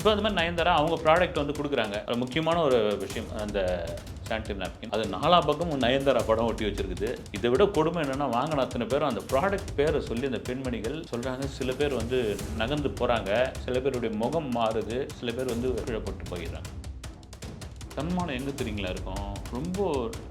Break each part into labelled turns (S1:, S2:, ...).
S1: இப்போ அது மாதிரி நயன்தாரா அவங்க ப்ராடக்ட் வந்து கொடுக்குறாங்க. முக்கியமான ஒரு விஷயம் அந்த சானிடரி நாப்கின் அது நாலா பக்கமும் நயன்தாரா படம் ஒட்டி வச்சிருக்குது. இதை விட கொடுமை என்னென்னா வாங்கின அத்தனை பேரும் அந்த ப்ராடக்ட் பேரை சொல்லி அந்த பெண்மணிகள் சொல்கிறாங்க சில பேர் வந்து நகர்ந்து போகிறாங்க சில பேருடைய முகம் மாறுது. சில பேர் வந்து கீழப்பட்டு போயிடுறாங்க. தன்மானம் எங்கே தெரியுங்களா இருக்கும்? ரொம்ப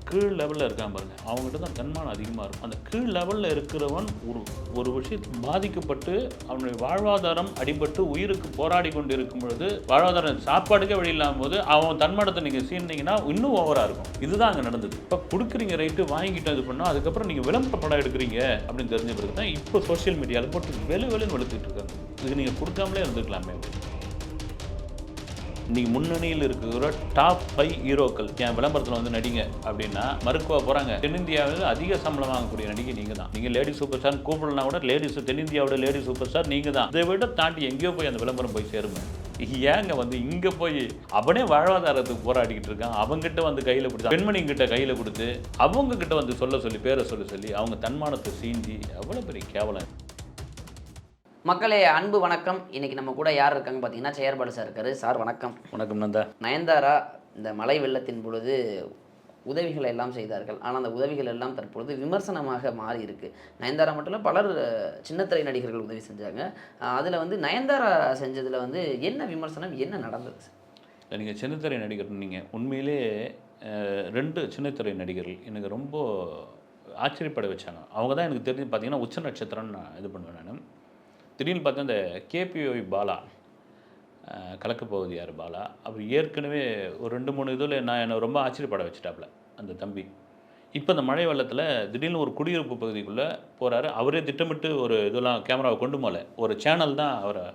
S1: கீழ் லெவலில் இருக்கான் பாருங்க. அவங்ககிட்ட தான் தன்மானம் அதிகமாக இருக்கும். அந்த கீழ் லெவலில் இருக்கிறவன் ஒரு ஒரு விஷயத்தில் பாதிக்கப்பட்டு அவனுடைய வாழ்வாதாரம் அடிபட்டு உயிருக்கு போராடி கொண்டு இருக்கும் பொழுது வாழ்வாதாரம் சாப்பாடுக்கே வழி இல்லாமல் போது அவன் தன்மானத்தை நீங்கள் சீர்ந்தீங்கன்னா இன்னும் ஓவராக இருக்கும். இதுதான் அங்கே நடந்தது. இப்போ கொடுக்குறீங்க ரைட்டு வாங்கிட்டு இது பண்ணோம் அதுக்கப்புறம் நீங்கள் விளம்பர படம் எடுக்கிறீங்க அப்படின்னு தெரிஞ்ச பிறகு தான் இப்போ சோஷியல் மீடியாவில் போட்டு வெளு வெளுன்னு வெளுத்துட்டு இருக்காங்க. இது நீங்கள் கொடுக்காமலே இருந்துக்கலாமே இன்றைக்கி முன்னணியில் இருக்கிற டாப் ஃபைவ் ஹீரோக்கள் என் விளம்பரத்தில் வந்து நடிங்க அப்படின்னா மறுக்குவா போகிறாங்க தென்னிந்தியாவில் அதிக சம்பளம் வாங்கக்கூடிய நடிகை நீங்கள் தான் நீங்கள் லேடி சூப்பர் ஸ்டார் கூப்பிடலாம் கூட லேடிஸ் தென்னிந்தியாவோட லேடி சூப்பர் ஸ்டார் நீங்கள் தான் இதை விட தாண்டி எங்கேயோ போய் அந்த விளம்பரம் போய் சேருங்க ஏங்க வந்து இங்கே போய் அவனே வாழ்வாதாரத்துக்கு போராடிக்கிட்டு இருக்கான். அவங்ககிட்ட வந்து கையில் கொடுத்து பெண்மணிங்கிட்ட கையில் கொடுத்து அவங்கக்கிட்ட வந்து சொல்ல சொல்லி பேரை சொல்ல சொல்லி அவங்க தன்மானத்தை சீந்தி அவ்வளோ பெரிய கேவலம்.
S2: மக்களே அன்பு வணக்கம். இன்னைக்கு நம்ம கூட யார் இருக்காங்க பார்த்தீங்கன்னா செயற்பாடு சார் இருக்காரு. சார் வணக்கம்.
S1: வணக்கம் நந்தா
S2: நயன்தாரா இந்த மழை வெள்ளத்தின் பொழுது உதவிகளை எல்லாம் செய்தார்கள். ஆனால் அந்த உதவிகள் எல்லாம் தற்பொழுது விமர்சனமாக மாறி இருக்கு. நயன்தாரா மட்டும் இல்லை பலர் சின்னத்திரை நடிகர்கள் உதவி செஞ்சாங்க. அதில் வந்து நயன்தாரா செஞ்சதில் வந்து என்ன விமர்சனம் என்ன நடந்தது சார்?
S1: நீங்கள் சின்னத்திரை நடிகர் நீங்கள் உண்மையிலே ரெண்டு சின்னத்திரை நடிகர்கள் எனக்கு ரொம்ப ஆச்சரியப்பட வச்சாங்க. அவங்க தான் எனக்கு தெரிஞ்சு பார்த்தீங்கன்னா உச்ச நட்சத்திரம்னு நான் இது பண்ணுவேன் நான். திடீர்னு பார்த்தா இந்த கேபிஓய் பாலா கலக்கு பகுதியார் யார் பாலா அவர் ஏற்கனவே ஒரு ரெண்டு மூணு இதில் நான் என்னை ரொம்ப ஆச்சரியப்பட வச்சுட்டாப்புல அந்த தம்பி. இப்போ இந்த மழை வெள்ளத்தில் திடீர்னு ஒரு குடியிருப்பு பகுதிக்குள்ளே போகிறாரு அவரே திட்டமிட்டு ஒரு இதெல்லாம் கேமராவை கொண்டு போகல. ஒரு சேனல் தான் அவரை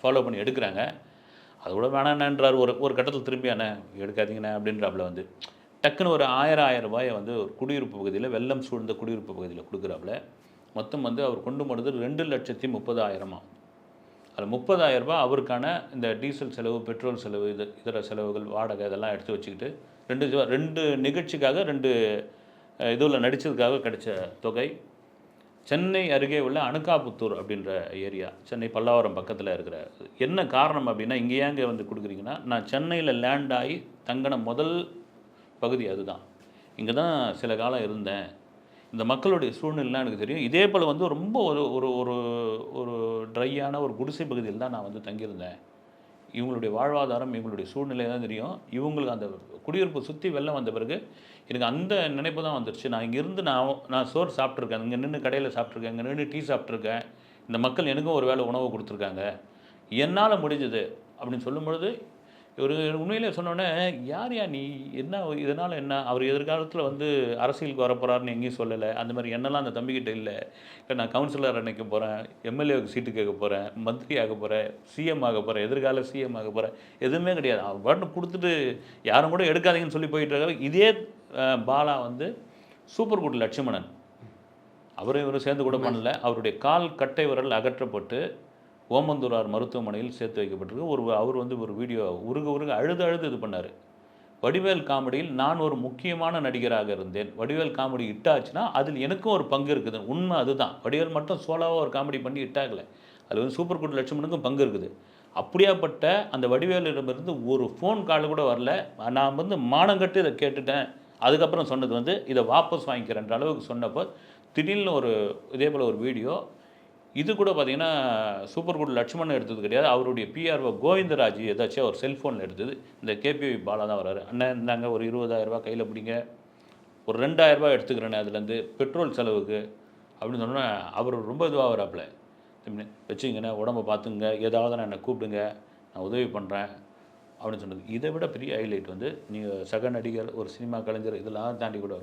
S1: ஃபாலோ பண்ணி எடுக்கிறாங்க. அது கூட வேணான்றார் ஒரு ஒரு கட்டத்தில் திரும்பி அண்ணே எடுக்காதீங்கண்ணே அப்படின்றாப்புல வந்து. டக்குன்னு ஒரு ஆயிரம் ஆயிரம் ரூபாயை வந்து ஒரு குடியிருப்பு பகுதியில் வெள்ளம் சூழ்ந்த குடியிருப்பு பகுதியில் கொடுக்குறாப்புல. மொத்தம் வந்து அவர் கொண்டு போனது ரெண்டு லட்சத்தி முப்பதாயிரமா. அதில் முப்பதாயிரரூபா அவருக்கான இந்த டீசல் செலவு பெட்ரோல் செலவு இது இதர செலவுகள் வாடகை இதெல்லாம் எடுத்து வச்சுக்கிட்டு ரெண்டு ரெண்டு நிகழ்ச்சிக்காக ரெண்டு இதில் நடித்ததுக்காக கிடைச்ச தொகை. சென்னை அருகே உள்ள அணுக்காபுத்தூர் அப்படின்ற ஏரியா சென்னை பல்லாவரம் பக்கத்தில் இருக்கிற என்ன காரணம் அப்படின்னா இங்கே ஏங்க வந்து கொடுக்குறீங்கன்னா நான் சென்னையில் லேண்ட் ஆகி தங்கின முதல் பகுதி அதுதான். இங்கே தான் சில காலம் இருந்தேன். இந்த மக்களுடைய சூழ்நிலைலாம் எனக்கு தெரியும். இதே போல் வந்து ரொம்ப ஒரு ஒரு ஒரு ஒரு ட்ரையான ஒரு குடிசை பகுதியில் தான் நான் வந்து தங்கியிருந்தேன். இவங்களுடைய வாழ்வாதாரம் இவங்களுடைய சூழ்நிலை தான் தெரியும். இவங்களுக்கு அந்த குடியிருப்பு சுற்றி வெள்ளம் வந்த பிறகு எனக்கு அந்த நினைப்பு தான் வந்துருச்சு. நான் இங்கேருந்து நான் நான் சோறு சாப்பிட்ருக்கேன் இங்கே நின்று கடையில் சாப்பிட்ருக்கேன் இங்கே நின்று டீ சாப்பிட்ருக்கேன் இந்த மக்கள் எனக்கும் ஒரு வேளை உணவு கொடுத்துருக்காங்க. என்னால் முடிஞ்சது அப்படின்னு சொல்லும்பொழுது ஒரு உண்மையிலே சொன்னோடனே யார் யா நீ? என்ன இதனால் என்ன? அவர் எதிர்காலத்தில் வந்து அரசியலுக்கு வரப்போறாருன்னு எங்கேயும் சொல்லலை. அந்த மாதிரி என்னெல்லாம் அந்த தம்பிக்கிட்ட இல்லை. இல்லை நான் கவுன்சிலர் நினைக்க போகிறேன் எம்எல்ஏவுக்கு சீட்டு கேட்க போகிறேன் மந்திரி ஆக போகிறேன் சிஎம் ஆக போகிறேன் எதிர்கால சிஎம் ஆக போகிறேன் எதுவுமே கிடையாது. அவர் பாட்டு கொடுத்துட்டு யாரும் கூட எடுக்காதீங்கன்னு சொல்லி போயிட்டு இருக்காரு. இதே பாலா வந்து சூப்பர் குட் லட்சுமணன். அவரும் இவரும் சேர்ந்து கூட பண்ணல. அவருடைய கால் கட்டை விரல் அகற்றப்பட்டு ஓமந்தூரார் மருத்துவமனையில் சேர்த்து வைக்கப்பட்டிருக்கு. ஒரு அவர் வந்து ஒரு வீடியோ உருக உருக அழுது அழுது இது பண்ணார். வடிவேல் காமெடியில் நான் ஒரு முக்கியமான நடிகராக இருந்தேன். வடிவேல் காமெடி இட்டாச்சுன்னா அதில் எனக்கும் ஒரு பங்கு இருக்குது. உண்மை அதுதான். வடிவேல் மட்டும் சோலாவாக ஒரு காமெடி பண்ணி இட்டாகலை அதில் வந்து சூப்பர் குட் லட்சுமணுக்கும் பங்கு இருக்குது. அப்படியாப்பட்ட அந்த வடிவேலிடமிருந்து ஒரு ஃபோன் கால் கூட வரல. நான் வந்து மானங்கட்டு இதை கேட்டுட்டேன். அதுக்கப்புறம் சொன்னது வந்து இதை வாபஸ் வாங்கிக்கிறேன்ற அளவுக்கு சொன்னப்போ திடீர்னு ஒரு இதே போல் ஒரு வீடியோ இது கூட பார்த்தீங்கன்னா சூப்பர் குட் லட்சுமணன் எடுத்தது கிடையாது. அவருடைய பிஆர்ஓ கோவிந்தராஜ் ஏதாச்சும் அவர் செல்ஃபோனில் எடுத்தது. இந்த கேபிஐ பாலா தான் வராரு அண்ணன் இந்தாங்க ஒரு இருபதாயிரரூபா கையில் பிடிங்க. ஒரு ரெண்டாயிரரூபா ரூபாய் எடுத்துக்கிறேனே அதுலேருந்து பெட்ரோல் செலவுக்கு அப்படின்னு சொன்னோன்னே அவர் ரொம்ப இதுவாக வராப்புல. வச்சுங்கண்ணே உடம்ப பார்த்துங்க ஏதாவது நான் என்னை கூப்பிடுங்க. நான் உதவி பண்ணுறேன் அப்படின்னு சொன்னது. இதை விட பெரிய ஹைலைட் வந்து நீங்கள் சக நடிகர் ஒரு சினிமா கலைஞர் இதெல்லாம் தாண்டி கூட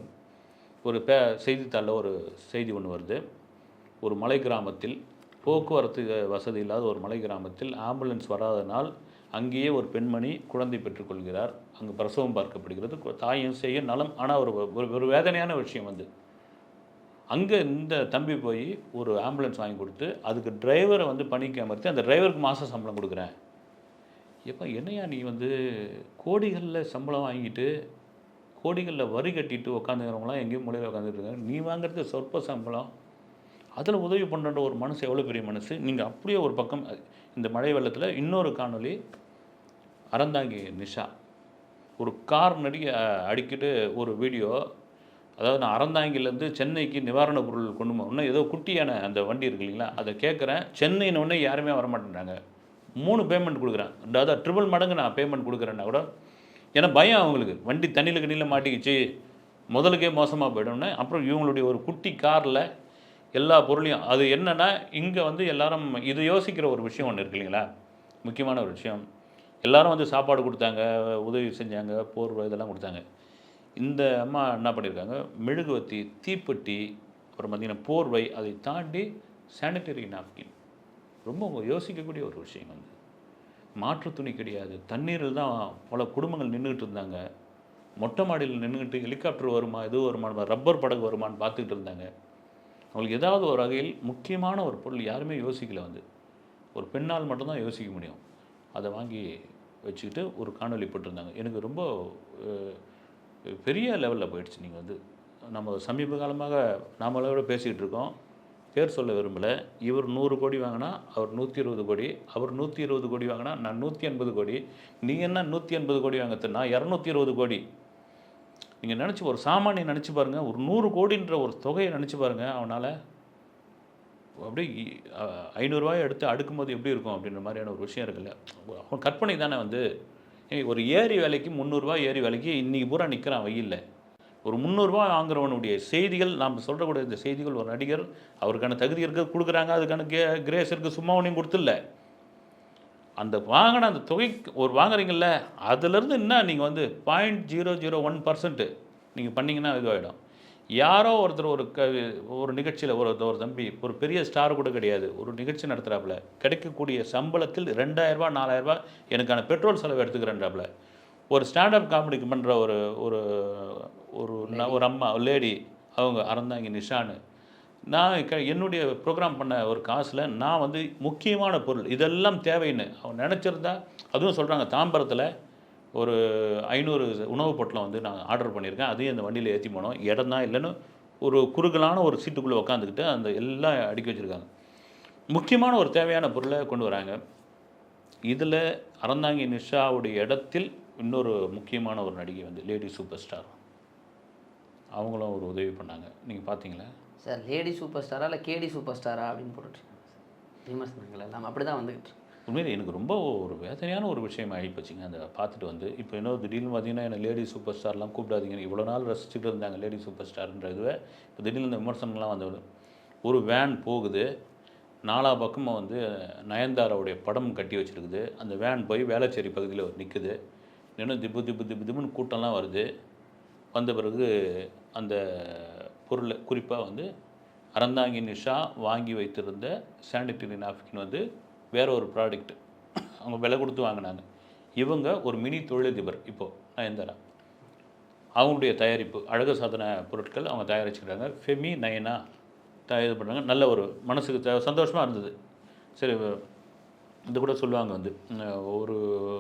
S1: ஒரு பே செய்தித்தாளில் ஒரு செய்தி ஒன்று வருது. ஒரு மலை கிராமத்தில் போக்குவரத்து வசதி இல்லாத ஒரு மலை கிராமத்தில் ஆம்புலன்ஸ் வராதனால் அங்கேயே ஒரு பெண்மணி குழந்தை பெற்றுக்கொள்கிறார். அங்கு பிரசவம் பார்க்கப்படுகிறது. தாயும் செய்ய நலம். ஆனால் ஒரு ஒரு- ஒரு வேதனையான விஷயம் வந்து அங்கே இந்த தம்பி போய் ஒரு ஆம்புலன்ஸ் வாங்கி கொடுத்து அதுக்கு டிரைவரை வந்து பணிக்கு அமர்த்தி அந்த டிரைவருக்கு மாத சம்பளம் கொடுக்குறேன். எப்போ என்னையா நீ வந்து கோடிகளில் சம்பளம் வாங்கிட்டு கோடிகளில் வரி கட்டிட்டு உட்காந்துக்கிறவங்களாம் எங்கேயும் மூலையில் உட்காந்துட்டு இருக்காங்க. நீ வாங்குறது சொற்ப சம்பளம். அதில் உதவி பண்ணுற ஒரு மனசு எவ்வளோ பெரிய மனசு? நீங்கள் அப்படியே ஒரு பக்கம் இந்த மழை வெள்ளத்தில் இன்னொரு காணொளி அறந்தாங்கி நிஷா. ஒரு கார் நடிக அடிக்கிட்டு ஒரு வீடியோ அதாவது நான் அறந்தாங்கிலேருந்து சென்னைக்கு நிவாரணப் பொருள் கொண்டு போகணும் ஏதோ குட்டியான அந்த வண்டி இருக்கு இல்லைங்களா அதை கேட்குறேன். சென்னைன்னு ஒன்று யாருமே வரமாட்டேன்றாங்க. மூணு பேமெண்ட் கொடுக்குறேன். அதாவது ட்ரிபிள் மடங்கு நான் பேமெண்ட் கொடுக்குறேன்னா கூட ஏன்னா பயம் அவங்களுக்கு. வண்டி தண்ணியில் கண்ணியில் மாட்டிக்கிச்சு. முதலுக்கே மோசமாக போயிடும்னு. அப்புறம் இவங்களுடைய ஒரு குட்டி காரில் எல்லா பொருளையும். அது என்னென்னா இங்கே வந்து எல்லாரும் இது யோசிக்கிற ஒரு விஷயம் ஒன்று இருக்கு இல்லைங்களா? முக்கியமான ஒரு விஷயம். எல்லாரும் வந்து சாப்பாடு கொடுத்தாங்க உதவி செஞ்சாங்க போர்வை இதெல்லாம் கொடுத்தாங்க. இந்த அம்மா என்ன பண்ணியிருக்காங்க? மெழுகுவத்தி தீப்பெட்டி அப்புறம் பார்த்தீங்கன்னா போர்வை அதை தாண்டி சானிட்டரி நாப்கின் ரொம்ப யோசிக்கக்கூடிய ஒரு விஷயம் வந்து. மாற்று துணி கிடையாது. தண்ணீரில் தான் பல குடும்பங்கள் நின்றுக்கிட்டு இருந்தாங்க. மொட்டை மாடியில் நின்றுக்கிட்டு ஹெலிகாப்டர் வருமா இது வருமா ரப்பர் படகு வருமான்னு பார்த்துக்கிட்டு இருந்தாங்க. அவங்களுக்கு ஏதாவது ஒரு வகையில் முக்கியமான ஒரு பொருள் யாருமே யோசிக்கல வந்து. ஒரு பெண்ணால் மட்டும்தான் யோசிக்க முடியும். அதை வாங்கி வச்சுக்கிட்டு ஒரு காணொலி போட்டிருந்தாங்க. எனக்கு ரொம்ப பெரிய லெவலில் போயிடுச்சு நீங்கள் வந்து. நம்ம சமீப காலமாக நாமளோட பேசிக்கிட்டு இருக்கோம். பேர் சொல்ல விரும்பலை. இவர் நூறு கோடி வாங்கினா அவர் நூற்றி இருபது கோடி. அவர் நூற்றி இருபது கோடி வாங்கினா நான் நூற்றி எண்பது கோடி. நீங்கள் என்ன நூற்றி எண்பது கோடி வாங்கத்து நான் இரநூத்தி இருபது கோடி. நீங்கள் நினச்சி ஒரு சாமானியை நினச்சி பாருங்கள் ஒரு நூறு கோடின்ற ஒரு தொகையை நினச்சி பாருங்கள் அவனால் அப்படியே ஐநூறுரூவாயை எடுத்து அடுக்கும்போது எப்படி இருக்கும் அப்படின்ற மாதிரியான ஒரு விஷயம் இருக்குல்ல. அவன் கற்பனை தானே வந்து. ஒரு ஏரி வேலைக்கு முந்நூறுரூவா ஏரி வேலைக்கு இன்றைக்கி பூரா நிற்கிறான் வெயில்ல. ஒரு முந்நூறுரூவா வாங்குறவனுடைய செய்திகள் நாம் சொல்கிறக்கூடிய இந்த செய்திகள் ஒரு நடிகர் அவருக்கான தகுதி இருக்க கொடுக்குறாங்க அதுக்கான கே கிரேஸ் இருக்குது சும்மா ஒன்றையும் கொடுத்துல அந்த வாங்கின அந்த தொகை ஒரு வாங்குறீங்கள்ல அதுலேருந்து என்ன நீங்கள் வந்து point zero zero one percent நீங்கள் பண்ணிங்கன்னா இதுவாகிடும் யாரோ ஒருத்தர் ஒரு க ஒரு நிகழ்ச்சியில் ஒரு ஒரு தம்பி ஒரு பெரிய ஸ்டார் கூட கிடையாது. ஒரு நிகழ்ச்சி நடத்துகிறாப்புல கிடைக்கக்கூடிய சம்பளத்தில் ரெண்டாயிரரூபா நாலாயிரரூபா எனக்கான பெட்ரோல் செலவு எடுத்துக்கிறேன்றாப்புல. ஒரு ஸ்டாண்டப் காமெடிக்கு பண்ணுற ஒரு ஒரு ஒரு அம்மா லேடி அவங்க அறந்தாங்க நிஷான்னு நான் க என்னுடைய ப்ரோக்ராம் பண்ண ஒரு காசில் நான் வந்து முக்கியமான பொருள் இதெல்லாம் தேவைன்னு அவன் நினச்சிருந்தா அதுவும் சொல்கிறாங்க தாம்பரத்தில் ஒரு ஐநூறு உணவுப் பொட்டலம் வந்து நான் ஆர்டர் பண்ணியிருக்கேன் அதையும் இந்த வண்டியில் ஏற்றி போனோம் இடம் தான் இல்லைன்னு ஒரு குறுகலான ஒரு சீட்டுக்குள்ளே உட்காந்துக்கிட்டு அந்த எல்லாம் அடுக்கி வச்சுருக்காங்க. முக்கியமான ஒரு தேவையான பொருளை கொண்டு வராங்க. இதில் அறந்தாங்கி நிஷாவுடைய இடத்தில் இன்னொரு முக்கியமான ஒரு நடிகை வந்து லேடி சூப்பர் ஸ்டார் அவங்களும் ஒரு உதவி பண்ணாங்க. நீங்கள் பார்த்தீங்களா
S2: சார் லேடி சூப்பர் ஸ்டாரா இல்லை கேடி சூப்பர் ஸ்டாரா அப்படின்னு போட்டுட்ருக்காங்க சார். விமர்சனங்கள் எல்லாம் அப்படி தான் வந்துக்கிட்டு
S1: உண்மையில் எனக்கு ரொம்ப ஒரு வேதனையான ஒரு விஷயம் ஆகிப்போச்சுங்க அந்த பார்த்துட்டு வந்து இப்போ இன்னொரு திடீர்னு பார்த்தீங்கன்னா என்ன லேடி சூப்பர் ஸ்டார்லாம் கூப்பிடாதீங்க. இவ்வளோ நாள் ரசிச்சுட்டு இருந்தாங்க லேடி சூப்பர் ஸ்டார்ன்ற இதுவே இப்போ திடீர்னு இந்த விமர்சனம்லாம் வந்து ஒரு வேன் போகுது. நாலா பக்கமாக வந்து நயன்தாராவுடைய படம் கட்டி வச்சுருக்குது. அந்த வேன் போய் வேளச்சேரி பகுதியில் நிற்குது நின்று திப்பு திப்பு திப்பு திப்புன்னு கூட்டம்லாம் வருது. வந்த பிறகு அந்த பொருளை குறிப்பாக வந்து அறந்தாங்கி நிஷா வாங்கி வைத்திருந்த சானிட்டரி நாப்கின் வந்து வேற ஒரு ப்ராடக்ட் அவங்க விலை கொடுத்து வாங்கினாங்க. இவங்க ஒரு மினி தொழிலதிபர் இப்போது நயன்தாரா. அவங்களுடைய தயாரிப்பு அழகு சாதன பொருட்கள் அவங்க தயாரிச்சுக்கிறாங்க. ஃபெமி நயனா தயார் பண்ணுறாங்க நல்ல ஒரு மனசுக்கு த- சந்தோஷமாக இருந்தது. சரி இது கூட சொல்லுவாங்க வந்து ஒரு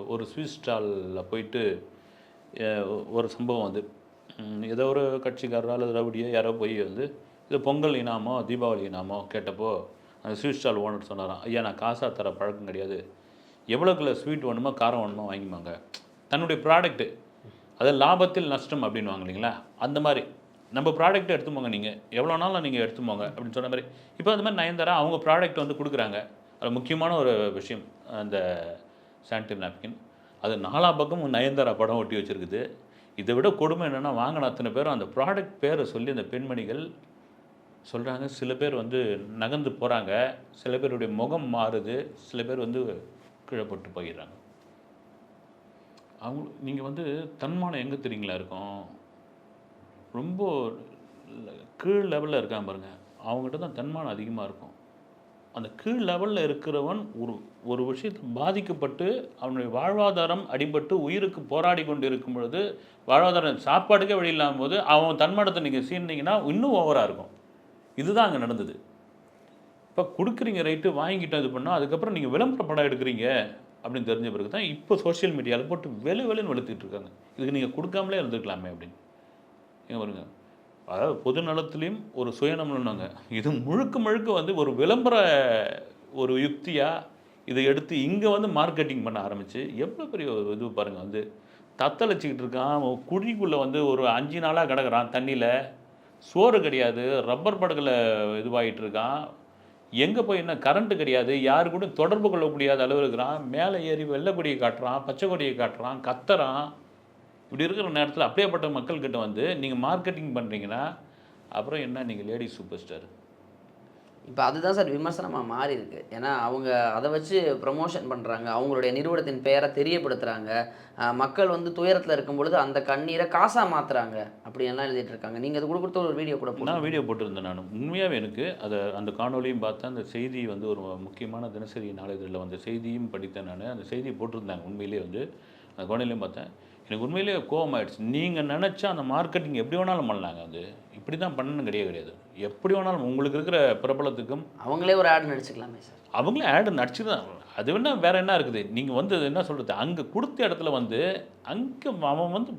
S1: ஒரு ஸ்வீட் ஸ்டாலில் போயிட்டு ஒரு சம்பவம் வந்து ஏதோ ஒரு கட்சிக்காரரோ அல்லது ரவுடியோ யாரோ போய் வந்து இது பொங்கல் இனாமோ தீபாவளி இனாமோ கேட்டப்போ அந்த ஸ்வீட் ஸ்டால் ஓனர் சொன்னாராம் ஐயா நான் காசாக தர பழக்கம் கிடையாது. எவ்வளோக்குள்ள ஸ்வீட் வேணுமோ காரம் வேணுமோ வாங்கிப்பாங்க தன்னுடைய ப்ராடக்ட்டு அது லாபத்தில் நஷ்டம் அப்படின்னு இல்லைங்களா? அந்த மாதிரி. நம்ம ப்ராடக்ட்டை எடுத்துப்போங்க நீங்கள் எவ்வளோ நாளும் நீங்கள் எடுத்துப்போங்க அப்படின்னு சொன்ன மாதிரி. இப்போ அந்த மாதிரி நயன்தாரா அவங்க ப்ராடக்ட் வந்து கொடுக்குறாங்க. அது முக்கியமான ஒரு விஷயம் அந்த சானிட்டரி நாப்கின் அது நாலா பக்கமும் நயன்தாரா படம் ஒட்டி வச்சுருக்குது. இதை விட கொடுமை என்னென்னா வாங்கின அத்தனை பேரும் அந்த ப்ராடக்ட் பேரை சொல்லி அந்த பெண்மணிகள் சொல்கிறாங்க சில பேர் வந்து நகர்ந்து போகிறாங்க சில பேருடைய முகம் மாறுது. சில பேர் வந்து கீழப்பட்டு போயிடுறாங்க. அவங்க நீங்கள் வந்து தன்மானம் எங்கே தெரியுங்களா இருக்கும்? ரொம்ப கீழ் லெவலில் இருக்காங்க பாருங்கள் அவங்ககிட்ட தான் தன்மானம் அதிகமாக இருக்கும். அந்த கீழ் லெவலில் இருக்கிறவன் ஒரு ஒரு விஷயத்தை பாதிக்கப்பட்டு அவனுடைய வாழ்வாதாரம் அடிபட்டு உயிருக்கு போராடி கொண்டு இருக்கும் பொழுது வாழ்வாதாரம் சாப்பாடுக்கே வழி இல்லாமல் போது அவன் தன்மானத்தை நீங்கள் சீர்னீங்கன்னா இன்னும் ஓவராக இருக்கும். இதுதான் அங்கே நடந்தது. இப்போ கொடுக்குறீங்க ரைட்டு வாங்கிட்டு இது பண்ணால் அதுக்கப்புறம் நீங்கள் விளம்பர படம் எடுக்கிறீங்க அப்படின்னு தெரிஞ்ச பிறகு தான் இப்போ சோஷியல் மீடியாவில் போட்டு வெளு வெளுன்னு வெளுத்துட்டு இருக்காங்க. இதுக்கு நீங்கள் கொடுக்காமலே இருந்துக்கலாமே அப்படின்னு. ஏங்க பாருங்கள் அதாவது பொது நலத்துலேயும் ஒரு சுயநலம்னாங்க. இது முழுக்க முழுக்க வந்து ஒரு விளம்பர ஒரு யுக்தியாக இதை எடுத்து இங்கே வந்து மார்க்கெட்டிங் பண்ண ஆரம்பித்து எவ்வளோ பெரிய ஒரு இது பாருங்கள் வந்து தத்தளிச்சிக்கிட்டு இருக்கான். குழிக்குள்ளே வந்து ஒரு அஞ்சு நாளாக கிடக்குறான் தண்ணியில். சோறு கிடையாது ரப்பர் படகில் இதுவாகிட்டு இருக்கான். எங்கே போய் என்ன கரண்ட்டு கிடையாது யாரு கூட தொடர்பு கொள்ள முடியாத அளவு இருக்கிறான். மேலே ஏறி வெள்ளை கொடியை காட்டுறான் பச்சை கொடியை காட்டுறான் கத்துறான். இப்படி இருக்கிற நேரத்தில் அப்படியேப்பட்ட மக்கள்கிட்ட வந்து நீங்கள் மார்க்கெட்டிங் பண்ணுறீங்கன்னா அப்புறம் என்ன நீங்கள் லேடி சூப்பர் ஸ்டார்
S2: இப்போ அதுதான் சார் விமர்சனமாக மாறி இருக்கு. ஏன்னா அவங்க அதை வச்சு ப்ரமோஷன் பண்ணுறாங்க அவங்களுடைய நிறுவனத்தின் பெயரை தெரியப்படுத்துகிறாங்க மக்கள் வந்து துயரத்தில் இருக்கும் பொழுது அந்த கண்ணீரை காசாக மாற்றுறாங்க அப்படியெல்லாம் எழுதிட்டு இருக்காங்க. நீங்கள் அது கூட கொடுத்த ஒரு வீடியோ கூட
S1: நான் வீடியோ போட்டிருந்தேன் நான். உண்மையாகவே எனக்கு அதை அந்த காணொலியும் பார்த்தேன் அந்த செய்தி வந்து ஒரு முக்கியமான தினசரி நாளிதழில் வந்த செய்தியும் படித்தேன் நான். அந்த செய்தி போட்டிருந்தாங்க. உண்மையிலேயே வந்து அந்த காணொலியும் பார்த்தேன். எனக்கு உண்மையிலேயே கோவம் ஆயிடுச்சு நீங்கள் நினச்சா அந்த மார்க்கெட்டிங் எப்படி வேணாலும் பண்ணலாங்க அது? இப்படி தான் பண்ணணும் கிடையாது. கிடையாது எப்படி வேணாலும் உங்களுக்கு இருக்கிற பிரபலத்துக்கும்
S2: அவங்களே ஒரு ஆட் நடிச்சுக்கலாமே சார்
S1: அவங்களே ஆடு நடிச்சு தான் அது வேணா வேற என்ன இருக்குது? நீங்கள் வந்து என்ன சொல்கிறது அங்கே கொடுத்த இடத்துல வந்து அங்கே அவன் வந்து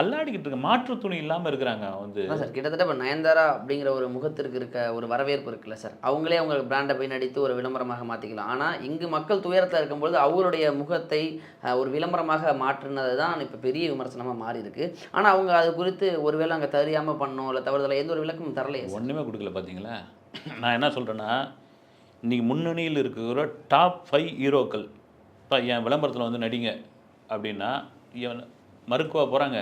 S1: அல்லாடிக்கிட்டு இருக்க மாற்று துணி இல்லாமல் இருக்கிறாங்க வந்து.
S2: சார் கிட்டத்தட்ட இப்போ நயன்தாரா அப்படிங்கிற ஒரு முகத்திற்கு இருக்க ஒரு வரவேற்பு இருக்குல்ல சார் அவங்களே அவங்க பிராண்டை போய் நடித்து ஒரு விளம்பரமாக மாற்றிக்கலாம் ஆனால் இங்கு மக்கள் துயரத்தில் இருக்கும்பொழுது அவருடைய முகத்தை ஒரு விளம்பரமாக மாற்றினது தான் இப்போ பெரிய விமர்சனமாக மாறி இருக்கு ஆனால் அவங்க அது குறித்து ஒருவேளை அங்கே தெரியாமல் பண்ணோம் தவறுதலை தவறுதலை எந்த ஒரு விளக்கமும் தரலையே
S1: ஒன்றுமே கொடுக்கல பார்த்தீங்களா நான் என்ன சொல்கிறேன்னா இன்றைக்கி முன்னணியில் இருக்கிற டாப் ஃபைவ் ஹீரோக்கள் இப்போ என் விளம்பரத்தில் வந்து நடிங்க அப்படின்னா மருக்குவா மறுக்கவா போகிறாங்க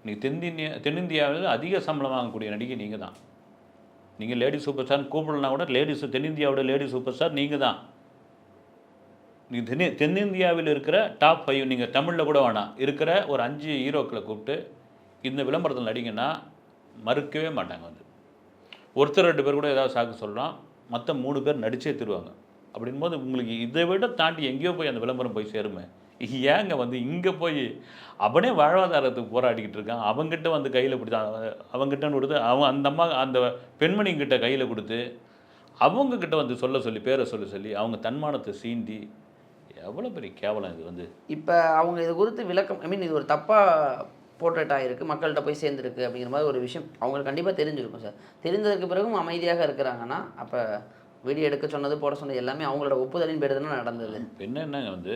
S1: இன்றைக்கி தென்னிந்தியா தென்னிந்தியாவில் அதிக சம்பளம் வாங்கக்கூடிய நடிகை நீங்கள் தான் நீங்கள் லேடி சூப்பர் ஸ்டார்னு கூப்பிடலனா கூட லேடிஸ் தென்னிந்தியாவோட லேடி சூப்பர் ஸ்டார் நீங்கள் தான் நீங்கள் தென்னி தென்னிந்தியாவில் இருக்கிற டாப் ஃபைவ் நீங்கள் தமிழில் கூட வேணாம். இருக்கிற ஒரு அஞ்சு ஹீரோக்களை கூப்பிட்டு இந்த விளம்பரத்தில் நடிங்கன்னா மறுக்கவே மாட்டாங்க வந்து. ஒருத்தர் ரெண்டு பேர் கூட ஏதாவது சாக்கு சொல்லலாம் மற்ற மூணு பேர் நடிச்சே தருவாங்க. அப்படின்போது உங்களுக்கு இதை விட தாண்டி எங்கேயோ போய் அந்த விளம்பரம் போய் சேருமே. ஏங்க வந்து இங்கே போய் அவனே வாழ்வாதாரத்துக்கு போராடிக்கிட்டு இருக்கான். அவங்ககிட்ட வந்து கையில் பிடிச்சான் அவங்ககிட்டன்னு கொடுத்து அவன் அந்த அம்மா அந்த பெண்மணிங்கிட்ட கையில் கொடுத்து அவங்கக்கிட்ட வந்து சொல்ல சொல்லி பேரை சொல்ல சொல்லி அவங்க தன்மானத்தை சீண்டி எவ்வளோ பெரிய கேவலம் இது வந்து.
S2: இப்போ அவங்க இது குறித்து விளக்கம் ஐ மீன் இது ஒரு தப்பாக போர்ட்ரேட் ஆகிருக்கு மக்கள்கிட்ட போய் சேர்ந்துருக்கு அப்படிங்கிற மாதிரி ஒரு விஷயம் அவங்களுக்கு கண்டிப்பாக தெரிஞ்சிருக்கும் சார். தெரிந்ததுக்கு பிறகும் அமைதியாக இருக்கிறாங்கன்னா அப்போ வீடியோ எடுக்க சொன்னது போட சொன்னது எல்லாமே அவங்களோட ஒப்புதலின் பேர் தானே நடந்தது.
S1: இப்போ என்னென்னங்க வந்து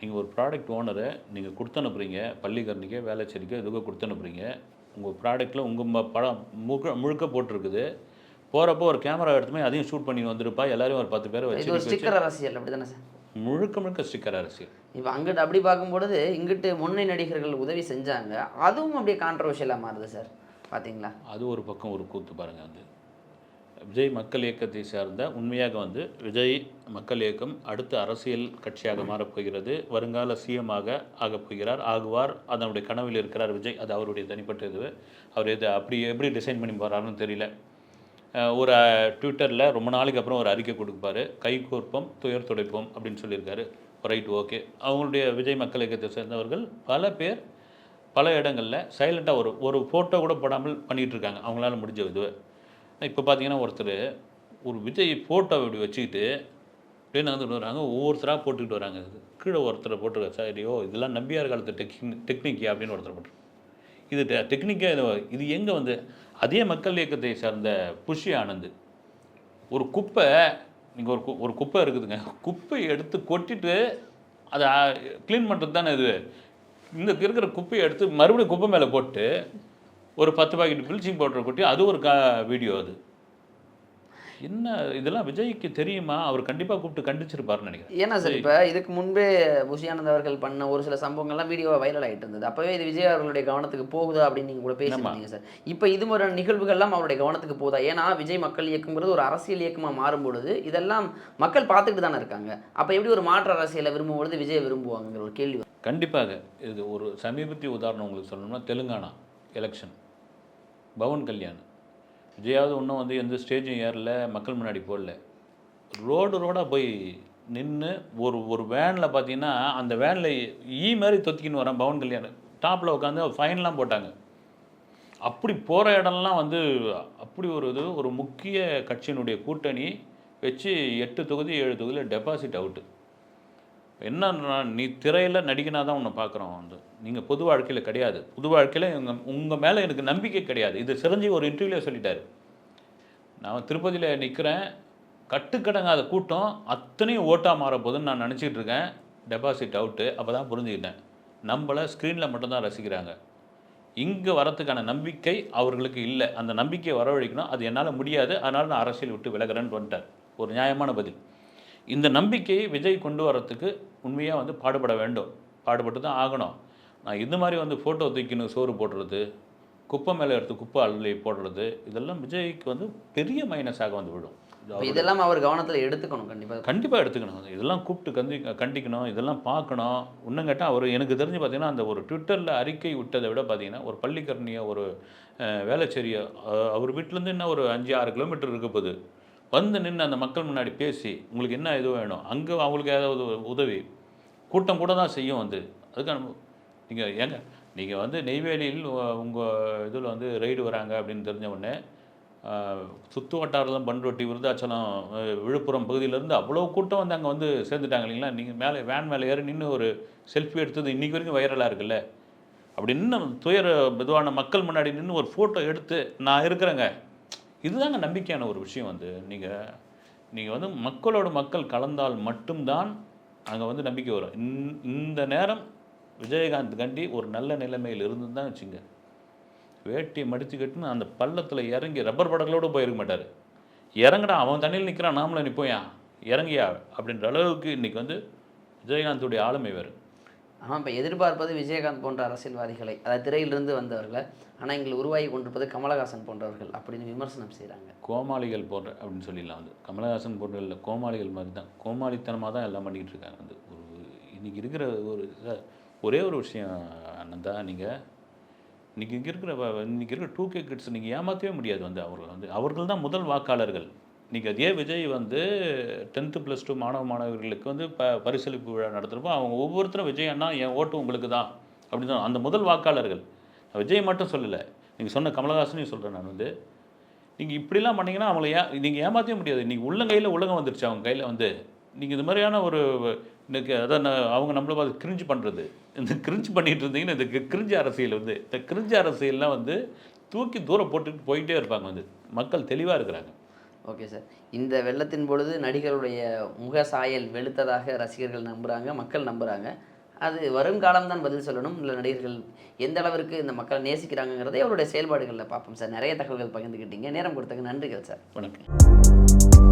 S1: நீங்கள் ஒரு ப்ராடக்ட் ஓனரை நீங்கள் கொடுத்து அனுப்புறீங்க பள்ளிக்கரணிக்கோ வேலைச்சேரிக்கோ எதுக்கோ கொடுத்து அனுப்புறீங்க உங்கள் ப்ராடக்ட்டில் உங்கள் படம் முழுக்க முழுக்க போட்டிருக்குது. போகிறப்போ ஒரு கேமரா எடுத்துமே அதையும் ஷூட் பண்ணி வந்திருப்பா எல்லாரையும் ஒரு பத்து பேரை வச்சு
S2: ஸ்டிக்கர் அரசியல் அப்படி தானே சார்?
S1: முழுக்க முழுக்க ஸ்டிக்கர் அரசியல்.
S2: இப்போ அங்கிட்டு அப்படி பார்க்கும்பொழுது இங்கிட்டு முன்னணி நடிகர்கள் உதவி செஞ்சாங்க. அதுவும் அப்படியே கான்ட்ரவர்ஷியலாக மாறுது சார். பார்த்தீங்களா
S1: அது ஒரு பக்கம் ஒரு கூத்து பாருங்கள் அது. விஜய் மக்கள் இயக்கத்தை சார்ந்த உண்மையாக வந்து விஜய் மக்கள் இயக்கம் அடுத்த அரசியல் கட்சியாக மாறப்போகிறது வருங்கால சிஎமாக ஆகப் போகிறார். ஆகுவார். அதனுடைய கனவில் இருக்கிறார் விஜய். அது அவருடைய தனிப்பட்ட இது. அவர் இது அப்படி எப்படி டிசைன் பண்ணி போகிறாருன்னு தெரியல. ஒரு ட்விட்டரில் ரொம்ப நாளைக்கு அப்புறம் ஒரு அறிக்கை கொடுப்பாரு. கைகோர்ப்போம் துயர் துடைப்போம் அப்படின்னு சொல்லியிருக்காரு. ரைட் ஓகே அவங்களுடைய விஜய் மக்கள் இயக்கத்தை சேர்ந்தவர்கள் பல பேர் பல இடங்களில் சைலண்ட்டாக ஒரு ஒரு ஃபோட்டோ கூட போடாமல் பண்ணிகிட்டு இருக்காங்க. அவங்களால முடிஞ்ச இது இப்போ பார்த்தீங்கன்னா ஒருத்தர் ஒரு விஜய் ஃபோட்டோ இப்படி வச்சுக்கிட்டு அப்படியே நடந்துட்டு வராங்க. ஒவ்வொருத்தராக போட்டுக்கிட்டு வராங்க. கீழே ஒருத்தரை போட்டுருக்க சாரியோ இதெல்லாம் நம்பியார் காலத்து டெக்னிக் டெக்னிக்கா அப்படின்னு ஒருத்தர் போட்டு இது டெக்னிக்காக இது இது எங்கே வந்து அதே மக்கள் இயக்கத்தை சார்ந்த புஷி ஆனந்த் ஒரு குப்பை நீங்கள் ஒரு கு- ஒரு குப்பை இருக்குதுங்க. குப்பையை எடுத்து கொட்டிட்டு அதை க்ளீன் பண்ணுறது தானே இது? இந்த இருக்கிற குப்பையை எடுத்து மறுபடியும் குப்பை மேலே போட்டு ஒரு பத்து பாக்கெட் ப்ளீச்சிங் பவுடர் கொட்டி அது ஒரு கா வீடியோ அது. என்ன இதெல்லாம் விஜய்க்கு தெரியுமா? அவர் கண்டிப்பாக கூப்பிட்டு கண்டிச்சிருப்பாருன்னு நினைக்கிறேன்.
S2: ஏன்னா சார் இப்போ இதுக்கு முன்பே புஷியானந்த் அவர்கள் பண்ண ஒரு சில சம்பவங்கள்லாம் வீடியோ வைரல் ஆகிட்டு இருந்தது. அப்போவே இது விஜய் அவர்களுடைய கவனத்துக்கு போகுதா அப்படின்னு நீங்கள் கூட பேசியிருந்தீங்க சார். இப்போ இது மாதிரியான நிகழ்வுகள்லாம் அவருடைய கவனத்துக்கு போகுதா ஏன்னா விஜய் மக்கள் இயக்கங்கிறது ஒரு அரசியல் இயக்கமாக மாறும் பொழுது இதெல்லாம் மக்கள் பார்த்துக்கிட்டு தானே இருக்காங்க. அப்போ எப்படி ஒரு மாற்று அரசியலை விரும்பும் பொழுது விஜய் விரும்புவாங்கங்கிற ஒரு கேள்வி.
S1: கண்டிப்பாக. இது ஒரு சமீபத்திய உதாரணம் உங்களுக்கு சொல்லணும்னா தெலுங்கானா எலெக்ஷன் பவன் கல்யாண். விஜயாவது இன்னும் வந்து எந்த ஸ்டேஜும் ஏறல மக்கள் முன்னாடி போடல. ரோடு ரோடாக போய் நின்று ஒரு ஒரு வேனில் பார்த்தீங்கன்னா அந்த வேனில் ஈ மாதிரி தொத்திக்கின்னு வரேன் பவன் கல்யாணம் டாப்பில் உட்காந்து ஃபைன்லாம் போட்டாங்க. அப்படி போகிற இடம்லாம் வந்து அப்படி ஒரு இது ஒரு முக்கிய கட்சியினுடைய கூட்டணி வச்சு எட்டு தொகுதி ஏழு தொகுதியில் டெபாசிட் அவுட்டு என்னன்னா நீ திரையில் நடிகனாக தான் உன்னை பார்க்குறோம் வந்து. நீங்கள் பொது வாழ்க்கையில் கிடையாது. பொது வாழ்க்கையில் உங்கள் உங்கள் மேலே எனக்கு நம்பிக்கை கிடையாது. இது சிரஞ்சீவி ஒரு இன்டர்வியூவில் சொல்லிட்டார். நான் திருப்பதியில் நிற்கிறேன் கட்டுக்கடங்காத கூட்டம். அத்தனையும் ஓட்டாக மாற போதுன்னு நான் நினச்சிக்கிட்டு இருக்கேன். டெபாசிட் அவுட்டு அப்போ தான் புரிஞ்சுக்கிட்டேன். நம்மளை ஸ்க்ரீனில் மட்டும்தான் ரசிக்கிறாங்க. இங்கே வரத்துக்கான நம்பிக்கை அவர்களுக்கு இல்லை. அந்த நம்பிக்கையை வரவழைக்கணும். அது என்னால் முடியாது. அதனால் நான் அரசியல் விட்டு விலகிறேன்னு வந்துட்டார் ஒரு நியாயமான பதில். இந்த நம்பிக்கையை விஜய் கொண்டு வரத்துக்கு உண்மையாக வந்து பாடுபட வேண்டும். பாடுபட்டு தான் ஆகணும். நான் இந்த மாதிரி வந்து ஃபோட்டோ தூக்கின்னு சோறு போடுறது குப்பை மேலே எடுத்து குப்பை அள்ளி போடுறது இதெல்லாம் விஜய்க்கு வந்து பெரிய மைனஸாக வந்து விடும்.
S2: இதெல்லாம் அவர் கவனத்தில் எடுத்துக்கணும் கண்டிப்பாக
S1: கண்டிப்பாக எடுத்துக்கணும். இதெல்லாம் கூப்பிட்டு கண்டி கண்டிக்கணும் இதெல்லாம் பார்க்கணும். இன்னும் கேட்டால் அவர் எனக்கு தெரிஞ்சு பார்த்தீங்கன்னா அந்த ஒரு ட்விட்டரில் அறிக்கை விட்டதை விட பார்த்தீங்கன்னா ஒரு பள்ளிக்கரணியை ஒரு அஹ், அவர் வீட்டிலேருந்து என்ன ஒரு அஞ்சு ஆறு கிலோமீட்டர் இருக்க போகுது. வந்து நின்று அந்த மக்கள் முன்னாடி பேசி உங்களுக்கு என்ன இது வேணும்? அங்கே அவங்களுக்கு ஏதாவது உதவி. கூட்டம் கூட தான் செய்யும் வந்து அதுக்கான நீங்கள் ஏங்க நீங்கள் வந்து நெய்வேலியில் உங்கள் இதில் வந்து ரைடு வராங்க அப்படின்னு தெரிஞ்ச உடனே ஆஹ், சுத்து வட்டாரம் பண்ருட்டி விருதாச்சலம் விழுப்புரம் பகுதியிலேருந்து அவ்வளோ கூட்டம் வந்து அங்கே வந்து சேர்ந்துட்டாங்க இல்லைங்களா? நீங்கள் மேலே வேன் மேலே ஏறி நின்று ஒரு செல்ஃபி எடுத்தது இன்றைக்கி வரைக்கும் வைரலாக இருக்குல்ல? அப்படி இன்னும் துயர இதுவான மக்கள் முன்னாடி நின்று ஒரு ஃபோட்டோ எடுத்து நான் இருக்கிறேங்க. இதுதாங்க நம்பிக்கையான ஒரு விஷயம் வந்து. நீங்கள் நீங்கள் வந்து மக்களோட மக்கள் கலந்தால் மட்டும்தான் அங்கே வந்து நம்பிக்கை வரும். இந்த- இந்த நேரம் விஜயகாந்த் கண்டி ஒரு நல்ல நிலைமையில் இருந்து தான் வச்சுங்க. வேட்டியை மடித்து கட்டுன்னு அந்த பள்ளத்தில் இறங்கி ரப்பர் படங்களோடு போயிருக்க மாட்டார். இறங்கடா அவன் தண்ணியில் நிற்கிறான் நாமளும் நிற்போயா இறங்கியா? அப்படின்ற அளவுக்கு இன்றைக்கி வந்து விஜயகாந்தோடைய ஆளுமை வேறு.
S2: ஆனால் இப்போ எதிர்பார்ப்பது விஜயகாந்த் போன்ற அரசியல்வாதிகளை அதாவது திரையிலிருந்து வந்தவர்களை ஆனால் எங்களை உருவாகி கொண்டிருப்பது கமலஹாசன் போன்றவர்கள் அப்படின்னு விமர்சனம் செய்கிறாங்க
S1: கோமாளிகள் போன்ற அப்படின்னு சொல்லிடலாம் வந்து. கமலஹாசன் போன்ற கோமாளிகள் மாதிரி தான். கோமாளித்தனமாக தான் எல்லாம் பண்ணிக்கிட்டு இருக்காங்க வந்து. ஒரு இன்றைக்கி இருக்கிற ஒரு ஒரே ஒரு விஷயம் அண்ணந்தா நீங்கள் இன்னைக்கு இங்கே இருக்கிற இன்றைக்கி இருக்கிற டூ கே கிட்ஸ் நீங்கள் ஏமாற்றவே முடியாது வந்து. அவர்கள் வந்து அவர்கள் தான் முதல் வாக்காளர்கள். இன்றைக்கி அதே விஜய் வந்து டென்த்து ப்ளஸ் டூ மாணவ மாணவர்களுக்கு வந்து ப பரிசளிப்பு விழா நடத்துகிறப்போ அவங்க ஒவ்வொருத்தரும் விஜய் அண்ணா என் ஓட்டு உங்களுக்கு தான் அப்படின்னு அந்த முதல் வாக்காளர்கள். விஜய் மட்டும் சொல்லலை. நீங்கள் சொன்ன கமலஹாசனையும் சொல்கிறேன் நான் வந்து. நீங்கள் இப்படிலாம் பண்ணீங்கன்னா அவங்கள ஏ நீங்கள் ஏமாற்றவே முடியாது. நீங்கள் உள்ளங்கையில் உலகம் வந்துருச்சு அவங்க கையில் வந்து. நீங்கள் இது மாதிரியான ஒரு இன்னைக்கு அதான் அவங்க நம்மளை பார்த்து கிரிஞ்சு பண்ணுறது இந்த கிரிஞ்சு பண்ணிகிட்டு இருந்தீங்கன்னா இந்த கிரிஞ்சு அரசியல் வந்து இந்த கிரிஞ்சு அரசியல்லாம் வந்து தூக்கி தூரம் போட்டுட்டு போயிட்டே இருப்பாங்க வந்து. மக்கள் தெளிவாக இருக்கிறாங்க.
S2: ஓகே சார் இந்த வெள்ளத்தின் பொழுது நடிகருடைய முக சாயல் வெளுத்ததாக ரசிகர்கள் நம்புகிறாங்க மக்கள் நம்புகிறாங்க அது வருங்காலம் தான் பதில் சொல்லணும். இல்லை நடிகர்கள் எந்த அளவிற்கு இந்த மக்களை நேசிக்கிறாங்கிறதை அவருடைய செயல்பாடுகளில் பார்ப்போம் சார் நிறைய தகவல்கள் பகிர்ந்துக்கிட்டீங்க நேரம் கொடுத்தங்க நன்றிகள் சார்
S1: வணக்கம்.